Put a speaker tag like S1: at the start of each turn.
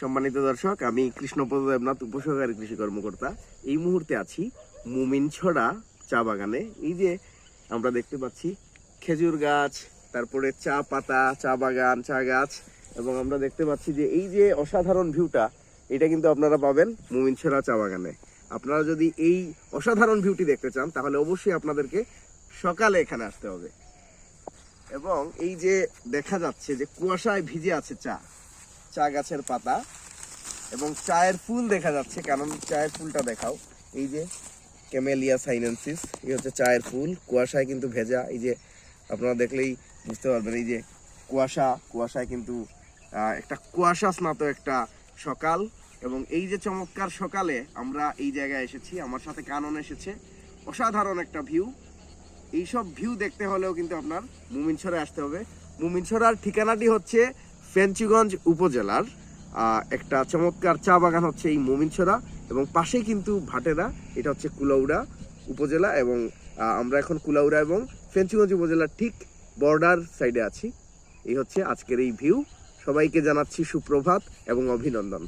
S1: সম্মানিত দর্শক, আমি কৃষ্ণপদ দেবনাথ, উপসহকারী কৃষি কর্মকর্তা। এই মুহূর্তে আছি মুমিনছড়া চা বাগানে। এই যে আমরা দেখতে পাচ্ছি, খেজুর গাছ, তারপরে চা পাতা, চা বাগান, চা গাছ, এবং আমরা দেখতে পাচ্ছি যে এই যে অসাধারণ ভিউটা, এটা কিন্তু আপনারা পাবেন মুমিনছড়া চা বাগানে। আপনারা যদি এই অসাধারণ ভিউটি দেখতে চান, তাহলে অবশ্যই আপনাদেরকে সকালে এখানে আসতে হবে। এবং এই যে দেখা যাচ্ছে যে কুয়াশায় ভিজে আছে চা। চা গাছের পাতা এবং চায়ের ফুল দেখা যাচ্ছে। কারণ চায়ের ফুলটা দেখাও। এই যে ক্যামেলিয়া সাইনেন্সিস এই হচ্ছে চায়ের ফুল। কুয়াশায় কিন্তু ভেজা। এই যে আপনারা দেখলেই বুঝতে পারবেন, এই যে কুয়াশা। কুয়াশায় কিন্তু একটা কুয়াশা স্নাত একটা সকাল। এবং এই যে চমৎকার সকালে আমরা এই জায়গায় এসেছি। আমার সাথে কানন এসেছে। অসাধারণ একটা ভিউ। এইসব ভিউ দেখতে হলেও কিন্তু আপনার মুমিনছড়ে আসতে হবে। মুমিনছড়ার ঠিকানাটি হচ্ছে ফেঞ্চুগঞ্জ উপজেলার একটা চমৎকার চা বাগান হচ্ছে এই মোমিনছড়া এবং পাশেই কিন্তু ভাটেরা, এটা হচ্ছে কুলাউড়া উপজেলা এবং আমরা এখন কুলাউড়া এবং ফেঞ্চুগঞ্জ উপজেলার ঠিক বর্ডার সাইডে আছি। এই হচ্ছে আজকের এই ভিউ। সবাইকে জানাচ্ছি সুপ্রভাত এবং অভিনন্দন।